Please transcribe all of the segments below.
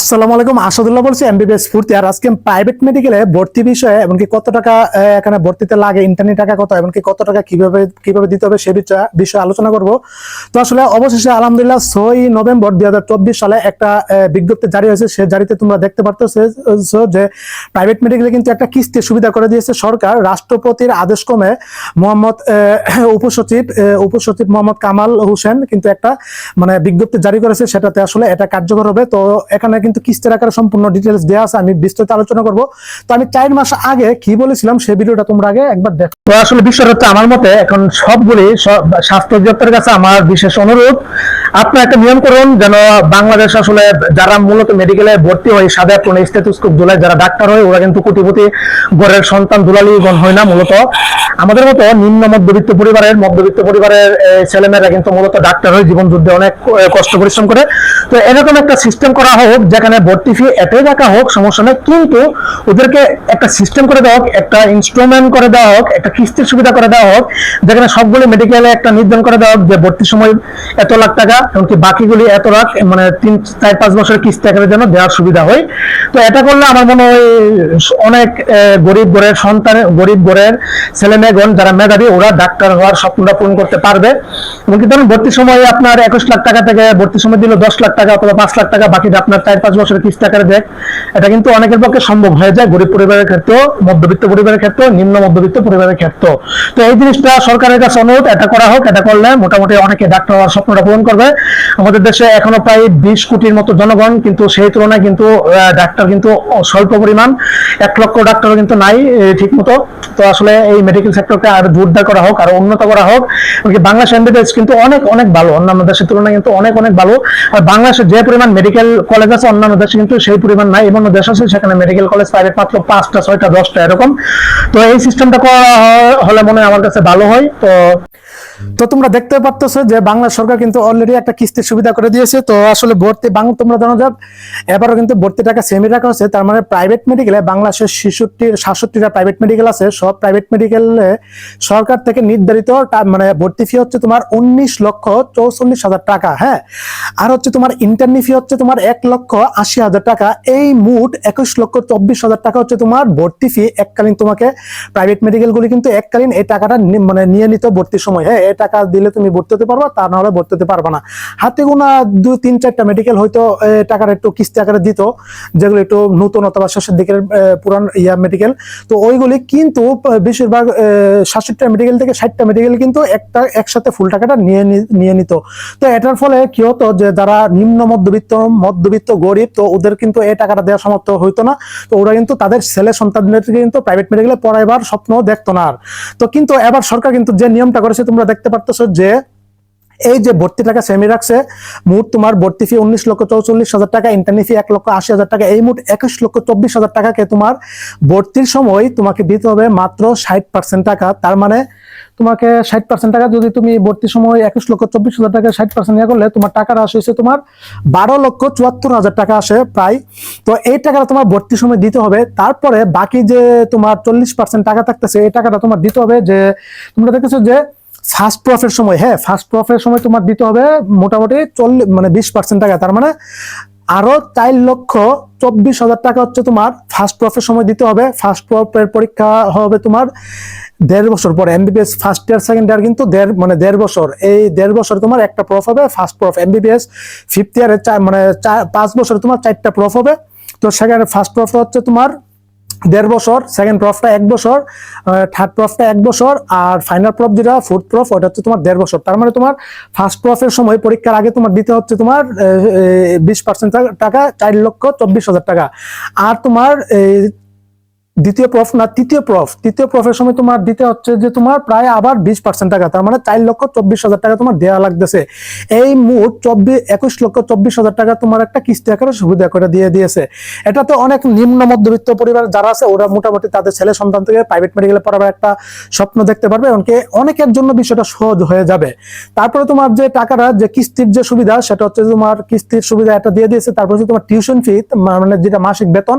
আসসালামু আলাইকুম। আসাদুল্লাহ বলছি, এমবিবিএস ফুর্তি আর আজকে প্রাইভেট মেডিকেলে ভর্তি বিষয়ে, এমনকি কত টাকা এখানে ভর্তিতে লাগে ইন্টারনেট টাকা কত, এমনকি কত টাকা কীভাবে কীভাবে দিতে হবে সে বিষয়ে- আলোচনা করব। তো আসলে অবশেষে আলহামদুলিল্লাহ ছয় নভেম্বর দুই সালে একটা বিজ্ঞপ্তি জারি হয়েছে। সে জারিতে তোমরা দেখতে পারতো যে প্রাইভেট মেডিকেলে কিন্তু একটা কিস্তির সুবিধা করে দিয়েছে সরকার। রাষ্ট্রপতির আদেশ ক্রমে মোহাম্মদ উপসচিব উপসচিব মোহাম্মদ কামাল হোসেন কিন্তু একটা মানে বিজ্ঞপ্তি জারি করেছে, সেটাতে আসলে এটা কার্যকর হবে। তো এখানে কিন্তু কিস্তির আকারে সম্পূর্ণ ডিটেলস দেওয়া আছে, আমি বিস্তারিত আলোচনা করব। তো আমি চার মাস আগে কি বলেছিলাম সেই ভিডিওটা তোমরা আগে একবার দেখো। তো আসলে বিষয়টা হচ্ছে আমার মতে, এখন সবগুলি স্বাস্থ্য অধিদপ্তরের কাছে আমার বিশেষ অনুরোধ। আপনার একটা নিয়ম করুন যেন বাংলাদেশ আসলে যারা মূলত মেডিকেলে ভর্তি হয়, সাদা কোনো স্টেথোস্কোপ দুলায় যারা ডাক্তার হয়, ওরা কিন্তু কোটিপতি ঘরের সন্তান দুলালিগণ হয় না মূলত। আমাদের মতো নিম্ন মধ্যবিত্ত পরিবারের মধ্যবিত্ত পরিবারের ছেলেমেয়েরা কিন্তু মূলত ডাক্তার হয়ে জীবন যুদ্ধে অনেক কষ্ট পরিশ্রম করে। তো এরকম একটা সিস্টেম করা হোক যেখানে ভর্তি ফি এটাই রাখা হোক, সমস্যা নেই। কিন্তু ওদেরকে একটা সিস্টেম করে দেওয়া হোক, একটা ইনস্ট্রুমেন্ট করে দেওয়া হোক, একটা কিস্তির সুবিধা করে দেওয়া হোক, যেখানে সবগুলো মেডিকেলে একটা নির্ধারণ করে দেওয়া হোক যে ভর্তির সময় এত লাখ টাকা, এমনকি বাকিগুলি এত লাখ মানে তিন, চার, পাঁচ বছরের কিস্তি আকারে যেন দেওয়ার সুবিধা হয়। তো এটা করলে আমার মনে হয় অনেক গরিব ঘরের সন্তান, গরিব ঘরের ছেলে মেয়েগণ যারা মেধাবী, ওরা ডাক্তার হওয়ার স্বপ্নটা পূরণ করতে পারবে। এমনকি ধরুন, ভর্তির সময় আপনার একুশ লাখ টাকা থেকে ভর্তির সময় দিল দশ লাখ টাকা অথবা পাঁচ লাখ টাকা, বাকিটা আপনার চার বছরের কিস্তি আকারে দেখ, এটা কিন্তু অনেকের পক্ষে সম্ভব হয়ে যায় গরিব পরিবারের ক্ষেত্রেও মধ্যবিত্ত পরিবারের ক্ষেত্রেও নিম্ন মধ্যবিত্ত পরিবারের ক্ষেত্রেও তো এই জিনিসটা সরকারের কাছে অনুরোধ, এটা করা হোক, এটা করলে মোটামুটি অনেকে ডাক্তার হওয়ার স্বপ্নটা পূরণ করবে। আমাদের দেশে এখনও প্রায় বিশ কোটির মতো জনগণ কিন্তু সেই তুলনায় কিন্তু ডাক্তার কিন্তু স্বল্প পরিমাণ, এক লক্ষ ডাক্তারও কিন্তু নাই ঠিক মতো তো আসলে এই মেডিকেল সেক্টরকে আর জোরদার করা হোক, আর উন্নত করা হোক বাংলাদেশ এমবিবিএস কিন্তু অনেক অনেক ভালো। অন্যান্য দেশের তুলনায় কিন্তু অনেক অনেক ভালো। আর বাংলাদেশে যে পরিমাণ মেডিকেল কলেজ আছে অন্যান্য দেশে কিন্তু সেই পরিমাণ নাই, এমন দেশ আছে সেখানে মেডিকেল কলেজ প্রাইভেট মাত্র পাঁচটা, ছয়টা, দশটা এরকম। তো এই সিস্টেমটা করা হলে মনে হয় আমার কাছে ভালো হয়। তো তো তোমরা দেখতে পাচ্ছ যে বাংলা সরকার কিন্তু অলরেডি একটা কিস্তির সুবিধা করে দিয়েছে। তো আসলে ভর্তি বাংলা তোমরা জানো যে এবারও কিন্তু ভর্তি টাকা সেমি রাখা হচ্ছে তার মানে প্রাইভেট মেডিকেলে বাংলাদেশের ছেষট্টি, সাতষট্টিটা প্রাইভেট মেডিকেল আছে। সব প্রাইভেট মেডিকেলে সরকার থেকে নির্ধারিত মানে ভর্তি ফি হচ্ছে তোমার উনিশ লক্ষ চৌচল্লিশ হাজার টাকা হ্যাঁ? আর হচ্ছে তোমার ইন্টারনি ফি হচ্ছে তোমার এক লক্ষ আশি হাজার টাকা। এই মোট একুশ লক্ষ চব্বিশ হাজার টাকা হচ্ছে তোমার ভর্তি ফি এককালীন তোমাকে প্রাইভেট মেডিকেল গুলি কিন্তু এককালীন এই টাকাটা মানে নিয়ে নিত ভর্তির সময় হ্যাঁ? এই টাকা দিলে তুমি ভর্তি হতে পারবা তা নাহলে ভর্তি হতে পারবা না। হাতে গোনা দুই তিন চারটা মেডিকেল হয়তো এ, টাকাটা একটু কিস্তি আকারে দিত যেগুলো একটু নতুন অথবা শেষের দিকের পুরান ইয়া মেডিকেল তো ওইগুলি কিন্তু বেশিরভাগ সাতষট্টি মেডিকেল থেকে ষাটটা মেডিকেল কিন্তু একটা একসাথে ফুল টাকাটা নিয়ে নিয়ে নিত। তো এটার ফলে কি হতো যে যারা নিম্ন মধ্যবিত্ত মধ্যবিত্ত গরিব তো ওদের কিন্তু এই টাকাটা দেওয়া সমর্থ হইতো না। তো ওরা কিন্তু তাদের ছেলে সন্তানদের কিন্তু প্রাইভেট মেডিকেলে পড়াইবার স্বপ্ন দেখতো না আর। তো কিন্তু এবার সরকার কিন্তু যে নিয়মটা করেছে তোমরা দেখতে পারতেছো যে এই যে ভর্তি টাকা সেমি রাখছে, মোট তোমার ভর্তি ফি উনিশ লক্ষ চৌচল্লিশ হাজার টাকা ইন্টারনি ফি এক লক্ষ আশি হাজার টাকা, এই মোট একুশ লক্ষ চব্বিশ হাজার টাকাকে তোমার ভর্তির সময় তোমাকে দিতে হবে মাত্র ষাট পার্সেন্ট টাকা। তার মানে তোমাকে ষাট পার্সেন্ট টাকা যদি তুমি ভর্তির সময় একুশ লক্ষ চব্বিশ হাজার টাকা ষাট পার্সেন্ট ইয়ে করলে তোমার টাকাটা আসে হচ্ছে তোমার বারো লক্ষ চুয়াত্তর হাজার টাকা আসে প্রায়। তো এই টাকাটা তোমার ভর্তির সময় দিতে হবে। তারপরে বাকি যে তোমার চল্লিশ পার্সেন্ট টাকা থাকতেছে, এই টাকাটা তোমার দিতে হবে যে তোমরা দেখেছ যে ফার্স্ট প্রফের সময় হ্যাঁ ফার্স্ট প্রফের সময় তোমার দিতে হবে মোটামুটি চল্লিশ মানে বিশ পার্সেন্ট টাকা। তার মানে আরও চার লক্ষ চব্বিশ হাজার টাকা হচ্ছে তোমার ফার্স্ট প্রফের সময় দিতে হবে। ফার্স্ট প্রফের পরীক্ষা হবে তোমার দেড় বছর পরে। MBBS first year second year কিন্তু দেড় মানে দেড় বছর। এই দেড় বছর তোমার একটা প্রফ হবে ফার্স্ট প্রফ এমবিবিএস ফিফথ ইয়ারে মানে পাঁচ বছর তোমার চারটা প্রফ হবে। তো সেখানে ফার্স্ট প্রফ হচ্ছে তোমার দেড় বছর সেকেন্ড প্রফটা এক বছর থার্ড প্রফটা এক বছর, আর ফাইনাল প্রফ যেটা ফোর্থ প্রফ ওটা হচ্ছে তোমার দেড় বছর। তার মানে তোমার ফার্স্ট প্রফের সময় পরীক্ষার আগে তোমার দিতে হচ্ছে তোমার বিশ পার্সেন্ট টাকা, চার লক্ষ চব্বিশ হাজার টাকা। আর তোমার দ্বিতীয় প্রফ না তৃতীয় প্রফ তৃতীয় প্রফের সময় তোমার দিতে হচ্ছে যে তোমার প্রায় আবার বিশ পার্সেন্ট টাকা, তার মানে চার লক্ষ চব্বিশ হাজার টাকা তোমার দেওয়া লাগতেছে। এই মোট চব্বিশ একুশ লক্ষ চব্বিশ হাজার টাকা তোমার একটা কিস্তি আকারে সুবিধা করে দিয়ে দিয়েছে। এটা তো অনেক নিম্ন মধ্যবিত্ত পরিবার যারা আছে, ওরা মোটামুটি তাদের ছেলে সন্তান থেকে প্রাইভেট মেডিকেলে পড়াবার একটা স্বপ্ন দেখতে পারবে, এমনকি অনেকের জন্য বিষয়টা সহজ হয়ে যাবে। তারপরে তোমার যে টাকাটা, যে কিস্তির যে সুবিধা, সেটা হচ্ছে তোমার কিস্তির সুবিধা এটা দিয়ে দিয়েছে, তারপরে তোমার টিউশন ফি মানে যেটা মাসিক বেতন,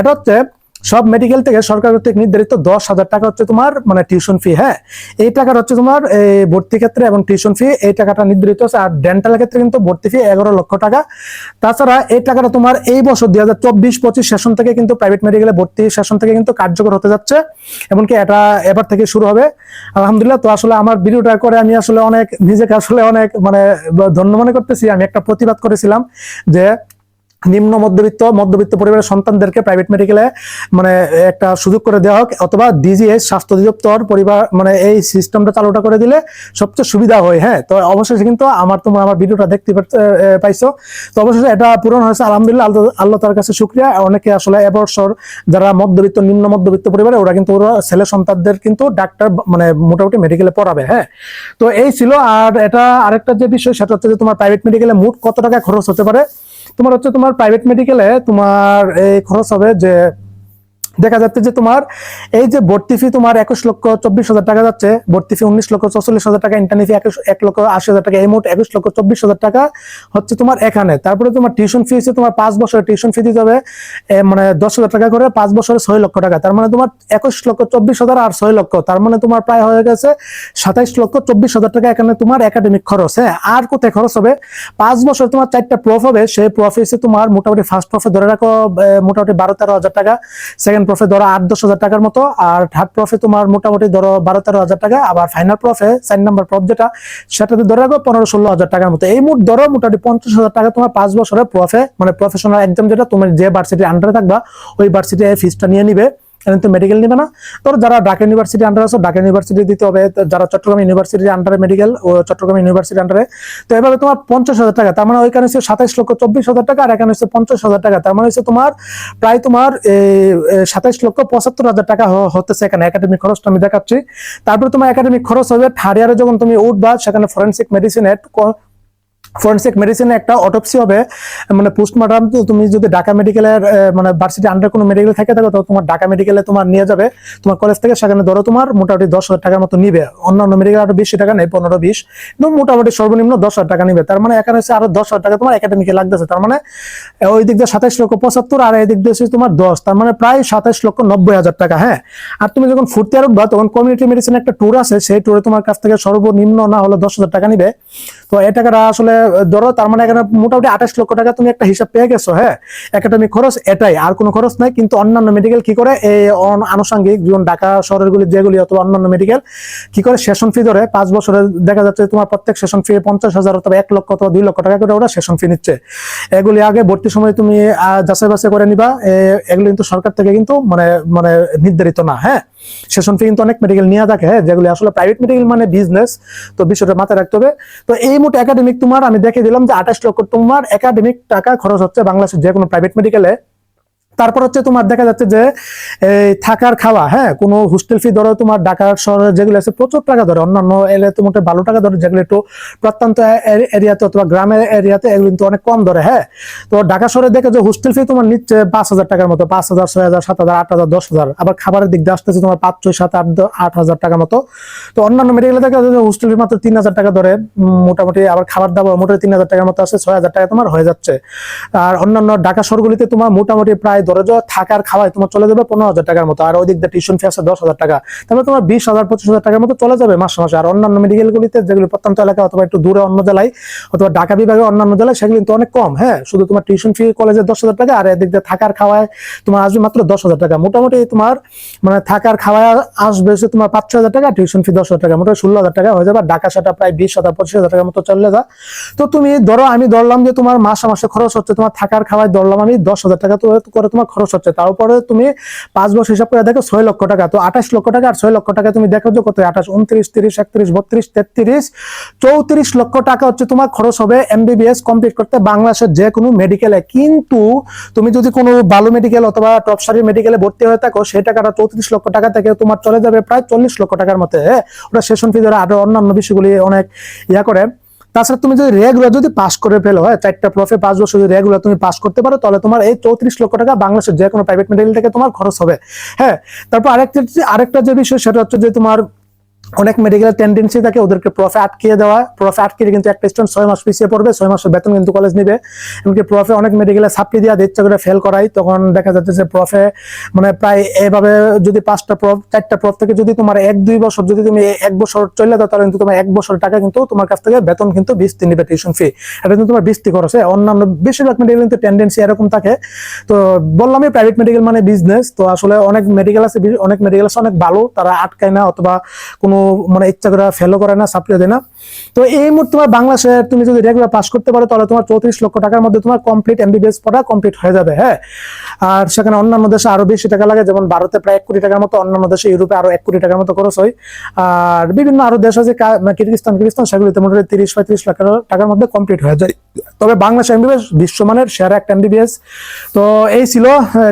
এটা হচ্ছে সব মেডিকেল থেকে সরকার কর্তৃক নির্ধারিত দশ হাজার টাকা হচ্ছে তোমার মানে টিউশন ফি হ্যাঁ? এই টাকার হচ্ছে তোমার ভর্তি ক্ষেত্রে এবং টিউশন ফি এই টাকাটা নির্ধারিত আছে আর ডেন্টাল ক্ষেত্রে কিন্তু ভর্তি ফি এগারো লক্ষ টাকা। তাছাড়া এই টাকাটা তোমার এই বছর দুই হাজার চব্বিশ পঁচিশ সেশন থেকে কিন্তু প্রাইভেট মেডিকেলে ভর্তি সেশন থেকে কিন্তু কার্যকর হতে যাচ্ছে। এমনকি এটা এবার থেকে শুরু হবে। আলহামদুলিল্লাহ, তো আসলে আমার ভিডিওটা করে আমি আসলে অনেক, নিজেকে আসলে অনেক মানে ধন্য মনে করতেছি। আমি একটা প্রতিবাদ করেছিলাম যে নিম্ন মধ্যবিত্ত মধ্যবিত্ত পরিবারের সন্তানদেরকে প্রাইভেট মেডিকেলে মানে একটা সুযোগ করে দেওয়া হোক, অথবা ডিজিএস স্বাস্থ্য অধিদপ্তর পরিবার মানে এই সিস্টেমটা চালুটা করে দিলে সবচেয়ে সুবিধা হয় হ্যাঁ। তো অবশেষে কিন্তু আমার, তোমরা আমার ভিডিওটা দেখতে পাইছো। তো অবশেষে এটা পূরণ হয়েছে, আলহামদুলিল্লাহ, আল্লাহ- আল্লাহ তার কাছে শুক্রিয়া। অনেকে আসলে এবছর যারা মধ্যবিত্ত, নিম্ন মধ্যবিত্ত পরিবারে, ওরা কিন্তু ওরা ছেলে সন্তানদের কিন্তু ডাক্তার মানে মোটামুটি মেডিকেলে পড়াবে হ্যাঁ। তো এই ছিল, আর এটা আরেকটা যে বিষয়, সেটা হচ্ছে যে তোমার প্রাইভেট মেডিকেলে মোট কত টাকা খরচ হতে পারে? তোমার হচ্ছে তোমার প্রাইভেট মেডিকেলে তোমার এই খরচ হবে যে দেখা যাচ্ছে যে তোমার এই যে ভর্তি ফি তোমার একুশ লক্ষ চব্বিশ হাজার টাকা যাচ্ছে, ভর্তি ফি উনিশ লক্ষ চল্লিশ হাজার টাকা ইন্টারনি ফি এক লক্ষ আশি হাজার টাকা, এই মোট একুশ লক্ষ চব্বিশ হাজার টাকা হচ্ছে তোমার এখানে। তারপরে তোমার টিউশন ফি হচ্ছে তোমার পাঁচ বছরের টিউশন ফি দিতে হবে মানে দশ হাজার টাকা করে পাঁচ বছরে ছয় লক্ষ টাকা। তার মানে তোমার একুশ লক্ষ চব্বিশ হাজার আর ছয় লক্ষ। তার মানে তোমার প্রায় হয়ে গেছে সাতাইশ লক্ষ চব্বিশ হাজার টাকা এখানে তোমার একাডেমিক খরচ। হ্যাঁ আর কোথায় খরচ হবে? পাঁচ বছর তোমার চারটা প্রফ হবে, সেই প্রফ হচ্ছে তোমার মোটামুটি ফার্স্ট প্রফে ধরে রাখো মোটামুটি বারো তেরো হাজার টাকা। সেকেন্ড প্রফে ধরো আট, দশ হাজার টাকার মতো, আর থার্ড প্রফে তোমার মোটামুটি ধরো বারো, তেরো হাজার টাকা, আবার ফাইনাল প্রফে চার নাম্বার প্রফ যেটা, সেটাতে ধরে রাখো পনেরো, ষোলো হাজার টাকার মতো। এই মোট ধরো মোটামুটি পঞ্চাশ হাজার টাকা তোমার পাঁচ বছরের প্রফে মানে প্রফেশনাল একদম যেটা তোমার যে ভার্সিটির আন্ডারে থাকবা, ওই ভার্সিটি ফিসটা নিয়ে নিবে। তো মেডিকেল নিবে না। ধরো যারা ঢাকা ইউনিভার্সিটি আন্ডারে আছে, ঢাকা ইউনিভার্সিটি দিতে হবে যারা চট্টগ্রাম ইউনিভার্সিটির আন্ডারে মেডিকেল ও চট্টগ্রাম ইউনিভার্সিটির আন্ডারে তো এভাবে তোমার পঞ্চাশ হাজার টাকা, তার মানে ওইখানে হচ্ছে সাতাইশ লক্ষ চব্বিশ হাজার টাকা, আর এখানে হচ্ছে পঞ্চাশ হাজার টাকা, তার মানে হচ্ছে তোমার প্রায় তোমার সাতাইশ লক্ষ পঁচাত্তর হাজার টাকা হতেছে এখানে একাডেমিক খরচটা আমি দেখাচ্ছি। তারপরে তোমার একাডেমিক খরচ হবে থার্ড ইয়ারে যখন তুমি উঠবা, সেখানে ফরেন্সিক মেডিসিনের ফরেন্সিক মেডিসিনে একটা অটোপসি হবে। মানে পোস্টমর্টম তুমি যদি ঢাকা মেডিকেলের মানে ভার্সিটি আন্ডার কোনো মেডিকেল থেকে থাকো তো তোমার ঢাকা মেডিকেলে তোমার নিয়ে যাবে। তোমার কলেজ থেকে সেখানে ধরো তোমার মোটামুটি দশ হাজার টাকার মতো নিবে। অন্যান্য মেডিকেল আরও বেশি টাকা নেই পনেরো, বিশ। কিন্তু মোটামুটি সর্বনিম্ন দশ হাজার টাকা নিবে। তার মানে এখানে হচ্ছে আরও দশ হাজার টাকা তোমার একাডেমিকে লাগতেছে। তার মানে ওই দিক দিয়ে সাতাইশ লক্ষ পঁচাত্তর, আর এই দিক দিয়ে তোমার দশ। তার মানে প্রায় সাতাইশ লক্ষ নব্বই হাজার টাকা হ্যাঁ? আর তুমি যখন ফুর্তি আর উঠবা তখন কমিউনিটি মেডিসিন একটা ট্যুর আছে, সেই ট্যুরে তোমার কাছ থেকে সর্বনিম্ন না হলে দশ হাজার টাকা নিবে। তো এই টাকাটা আসলে ধরো, তার মানে এখানে মোটামুটি আঠাশ লক্ষ টাকা তুমি একটা হিসাব পেয়ে গেছো হ্যাঁ? একাডেমিক খরচ এটাই, আর কোনো খরচ নাই। কিন্তু অন্যান্য মেডিকেল কি করে? এই আনুষঙ্গিক, যেমন ঢাকা শহরের গুলি যেগুলি অথবা অন্যান্য মেডিকেল কি করে? সেশন ফি ধরে পাঁচ বছরে দেখা যাচ্ছে তোমার প্রত্যেক সেশন ফি পঞ্চাশ হাজার অথবা এক লক্ষ অথবা দুই লক্ষ টাকা করে ওরা সেশন ফি নিচ্ছে। এগুলি আগে ভর্তি সময় তুমি যাচাই বাছাই করে নিবা। এগুলি কিন্তু সরকার থেকে কিন্তু মানে মানে নির্ধারিত না হ্যাঁ? সেশন ফি কিন্তু অনেক মেডিকেল নিয়ে থাকে হ্যাঁ যেগুলি আসলে প্রাইভেট মেডিকেল মানে বিজনেস তো বিষয়টা মাথায় রাখতে হবে। তো এই মোট একাডেমিক তোমার, আমি দেখে দিলাম যে আঠাশ লক্ষ তোমার একাডেমিক টাকা খরচ হচ্ছে বাংলাদেশের যে কোনো প্রাইভেট মেডিকেলে তারপর হচ্ছে তোমার দেখা যাচ্ছে যে থাকার খাওয়া হ্যাঁ কোনো হোস্টেল ফি ধরো তোমার ঢাকার শহরে যেগুলো আছে প্রচুর টাকা ধরে, অন্যান্য এলে তো মোটে ভালো টাকা ধরে যেগুলো একটু প্রত্যন্ত এরিয়াতে অথবা গ্রামের এরিয়াতে এগুলো কিন্তু অনেক কম ধরে হ্যাঁ। তো ঢাকা শহরে দেখে যে হোস্টেল ফি তোমার নিচ্ছে পাঁচ হাজার টাকার মতো, পাঁচ হাজার, ছয় হাজার, সাত হাজার, আট হাজার, দশ হাজার। আবার খাবারের দিক দিয়ে আসতেছে তোমার পাঁচ, ছয়, সাত, আট আট হাজার টাকা মতো। তো অন্যান্য মেডিকেলে দেখা যায় যে হোস্টেল ফি মাত্র তিন হাজার টাকা ধরে মোটামুটি আবার খাবার দাবার মোটামুটি তিন হাজার টাকার মতো আছে, ছয় হাজার টাকা তোমার হয়ে যাচ্ছে। আর অন্যান্য ঢাকা শহরগুলিতে তোমার মোটামুটি প্রায় ধরে যাও থাকার খাওয়ায় তোমার চলে যাবে পনেরো হাজার টাকার মতো। আর ওই দিক দিয়ে টিউশন ফি আছে দশ হাজার টাকা। তারপরে তোমার বিশ হাজার, পঁচিশ হাজার টাকার মতো চলে যাবে মাসে মাসে। আর অন্যান্য মেডিকেলগুলিতে যেগুলো প্রত্যন্ত এলাকা অথবা একটু দূরে অন্য জেলায় অথবা ঢাকা বিভাগে অন্যান্য জেলায় সেগুলো কিন্তু অনেক কম। হ্যাঁ শুধু তোমার টিউশন ফি কলেজে দশ হাজার টাকা আর এদিক দিয়ে থাকার খাওয়ায় তোমার আসবে মাত্র দশ হাজার টাকা। মোটামুটি তোমার মানে থাকার খাওয়ায় আসবে হচ্ছে তোমার পাঁচ হাজার টাকা টিউশন ফি দশ হাজার টাকা। মোটামুটি ষোলো হাজার টাকা হয়ে যাবে। ঢাকা সেটা প্রায় বিশ হাজার, পঁচিশ হাজার টাকার মতো চলে যা তো তুমি ধরো আমি ধরলাম যে তোমার মাসে মাসে খরচ হচ্ছে, তোমার থাকার খাওয়ায় ধরলাম আমি দশ হাজার টাকা তো করে তোমার খরচ হচ্ছে। তারপরে তুমি পাঁচ বছর হিসাব করে দেখো ছয় লক্ষ টাকা। তো আঠাশ লক্ষ টাকা আর ছয় লক্ষ টাকা তুমি দেখো যে কত? আঠাশ, উনত্রিশ, তিরিশ, একত্রিশ, বত্রিশ, তেত্রিশ, চৌত্রিশ লক্ষ টাকা হচ্ছে তোমার খরচ হবে এমবিবিএস কমপ্লিট করতে বাংলাদেশের যে কোনো মেডিকেলে কিন্তু তুমি যদি কোনো ভালো মেডিকেল অথবা টপ সারি মেডিকেলে ভর্তি হয়ে থাকো, সেই টাকাটা চৌত্রিশ লক্ষ টাকা থেকে তোমার চলে যাবে প্রায় চল্লিশ লক্ষ টাকার মতো হ্যাঁ ওটা সেশন ফি ধরে আরও অন্যান্য বিষয়গুলি অনেক ইয়া করে। তাছাড়া তুমি যদি রেগুলার যদি পাস করে ফেলো হ্যাঁ চারটা প্রফে পাঁচ বছর যদি রেগুলার তুমি পাস করতে পারো, তাহলে তোমার এই চৌত্রিশ লক্ষ টাকা বাংলাদেশের যে কোনো প্রাইভেট মেডিকেল থেকে তোমার খরচ হবে। হ্যাঁ তারপর আরেকটা আরেকটা যে বিষয়, সেটা হচ্ছে যে তোমার অনেক মেডিকেলের টেন্ডেন্সি থাকে, ওদেরকে প্রফে আটকিয়ে দেওয়া। প্রফে আটকিয়ে কিন্তু একটা স্টুডেন্ট ছয় মাস পিছিয়ে পড়বে, ছয় মাসের বেতন কিন্তু কলেজ নিবে। এমনকি প্রফে অনেক মেডিকেলে সাপ্লি দেওয়া ইচ্ছা করে ফেল করাই তখন দেখা যাচ্ছে যে প্রফে মানে প্রায় এভাবে যদি পাঁচটা প্রফ চারটা প্রফ থেকে যদি তোমার এক, দুই বছর যদি তুমি এক বছর চলে যাও, তাহলে কিন্তু তোমার এক বছর টাকা কিন্তু তোমার কাছ থেকে বেতন কিন্তু বিস্তি নিবে টিউশন ফি এটা কিন্তু তোমার বিস্তি খরচ। হ্যাঁ? অন্যান্য বেশিরভাগ মেডিকেল কিন্তু টেন্ডেন্সি এরকম থাকে। তো বললামই প্রাইভেট মেডিকেল মানে বিজনেস তো আসলে অনেক মেডিকেল আছে, অনেক মেডিকেল আছে, অনেক ভালো, তারা আটকায় না, অথবা কোনো মানে ইচ্ছা করে ফেলো করে না, সাপ্লাই দেয় না। তো এই মুহূর্তে তোমার বাংলাদেশে তুমি যদি রেগুলার পাস করতে পারো, তাহলে তোমার চৌত্রিশ লক্ষ টাকার মধ্যে তোমার কমপ্লিট এমবিবিএস পড়া কমপ্লিট হয়ে যাবে হ্যাঁ? আর সেখানে অন্যান্য দেশে আরও বেশি টাকা লাগে, যেমন ভারতে প্রায় এক কোটি টাকার মতো, অন্যান্য দেশে ইউরোপে আরও এক কোটি টাকার মতো খরচ হয়। আর বিভিন্ন আরও দেশ আছে মানে কিরগিস্তান কিরগিস্তান, সেগুলিতে মোটামুটি তিরিশ পঁয়ত্রিশ লাখ টাকার মধ্যে কমপ্লিট হয়ে যায়। তবে বাংলাদেশ এমবিবিএস বিশ্বমানের সেরা একটা এমবিবিএস তো এই ছিল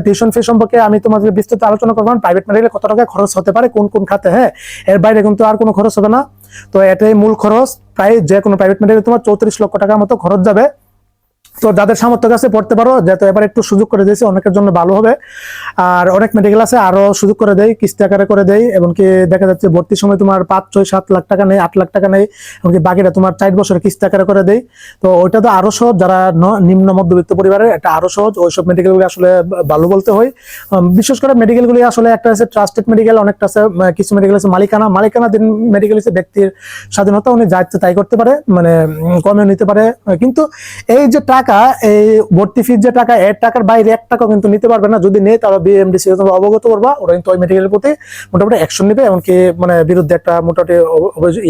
টিউশন ফি সম্পর্কে আমি তোমাদের বিস্তারিত আলোচনা করব। প্রাইভেট মেডিকেলে কত টাকা খরচ হতে পারে, কোন কোন খাতে হ্যাঁ? এর বাইরে কিন্তু আর কোনো খরচ হবে না। তো এটাই মূল খরচ। প্রায় যে কোনো প্রাইভেট মেডিকেলে তোমার চৌত্রিশ লক্ষ টাকার মতো খরচ যাবে। তো যাদের সামর্থ্য কাছে পড়তে পারো যেহেতু এবার একটু সুযোগ করে দিয়েছে, অনেকের জন্য ভালো হবে। আর অনেক মেডিকেল আছে, আরও সুযোগ করে দেয় কিস্তি আকারে করে দেয় এমনকি দেখা যাচ্ছে ভর্তির সময় তোমার পাঁচ, ছয়, সাত লাখ টাকা নেই, আট লাখ টাকা নেই, এমনকি বাকিটা তোমার চার বছরের কিস্তি আকারে করে দেয় তো ওইটা তো আরও সহজ, যারা নিম্ন মধ্যবিত্ত পরিবারের, এটা আরও সহজ, ওইসব মেডিকেলগুলি আসলে ভালো বলতে হয়। বিশেষ করে মেডিকেলগুলি আসলে একটা আছে ট্রাস্টেড মেডিকেল অনেকটা আছে কিছু মেডিকেল আছে মালিকানা। মালিকানা দিন মেডিকেল হচ্ছে ব্যক্তির স্বাধীনতা, উনি যা তাই করতে পারে মানে কমেও নিতে পারে। কিন্তু এই যে টাকা এই ভর্তি ফির যে টাকা, এর টাকার বাইরে এক টাকা কিন্তু নিতে পারবে না। যদি নেই, তাহলে বিএমডিসি অবগত করবা। ওরা কিন্তু ওই মেডিকেলের প্রতি মোটামুটি অ্যাকশন নেবে, এমনকি মানে বিরুদ্ধে একটা মোটামুটি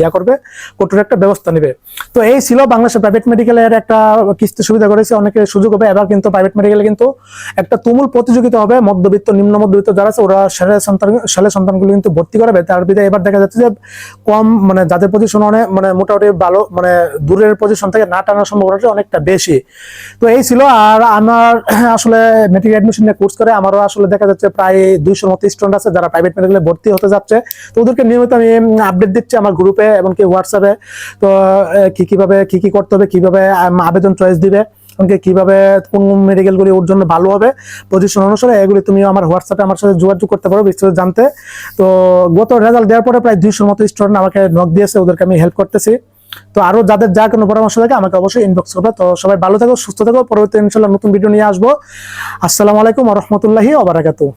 ইয়া করবে, কঠোর একটা ব্যবস্থা নেবে। তো এই ছিল বাংলাদেশের প্রাইভেট মেডিকেলের একটা কিস্তি সুবিধা করেছে, অনেকে সুযোগ হবে। এবার কিন্তু প্রাইভেট মেডিকেলে কিন্তু একটা তুমুল প্রতিযোগিতা হবে। মধ্যবিত্ত, নিম্ন মধ্যবিত্ত যারা আছে, ওরা ছেলে সন্তান, ছেলে সন্তানগুলো কিন্তু ভর্তি করাবে। তার বিধে এবার দেখা যাচ্ছে যে কম মানে যাদের পজিশন অনেক মানে মোটামুটি ভালো মানে দূরের পজিশন থেকে না টানার সম্ভাবনাটা অনেকটা বেশি। তো এই ছিল, আর আমার আসলে মেট্রিক অ্যাডমিশন নিয়ে কোর্স করে আমারও আসলে দেখা যাচ্ছে প্রায় দুইশো মতো স্টুডেন্ট আছে যারা প্রাইভেট মেডিকেলে ভর্তি হতে যাচ্ছে। তো ওদেরকে নিয়মিত আমি আপডেট দিচ্ছি আমার গ্রুপে এবং কি হোয়াটসঅ্যাপে তো কি কীভাবে, কি কি করতে হবে, কীভাবে আবেদন চয়েস দিবে এমনকি কীভাবে, কোন মেডিকেলগুলি ওর জন্য ভালো হবে পজিশন অনুসারে এগুলি তুমি আমার হোয়াটসঅ্যাপে আমার সাথে যোগাযোগ করতে পারো, বিস্তারিত জানতে। তো গত রেজাল্ট দেওয়ার পরে প্রায় দুইশোর মতো স্টুডেন্ট আমাকে নক দিয়েছে, ওদেরকে আমি হেল্প করতেছি। তো আরও যাদের যা কোনো পরামর্শ থাকে আমাকে অবশ্যই ইনবক্স করবে। তো সবাই ভালো থাকো, সুস্থ থাকো। পরবর্তী ইনশাল্লাহ নতুন ভিডিও নিয়ে আসব। আসসালামু আলাইকুম রহমতুল্লাহি ওবারাকাতু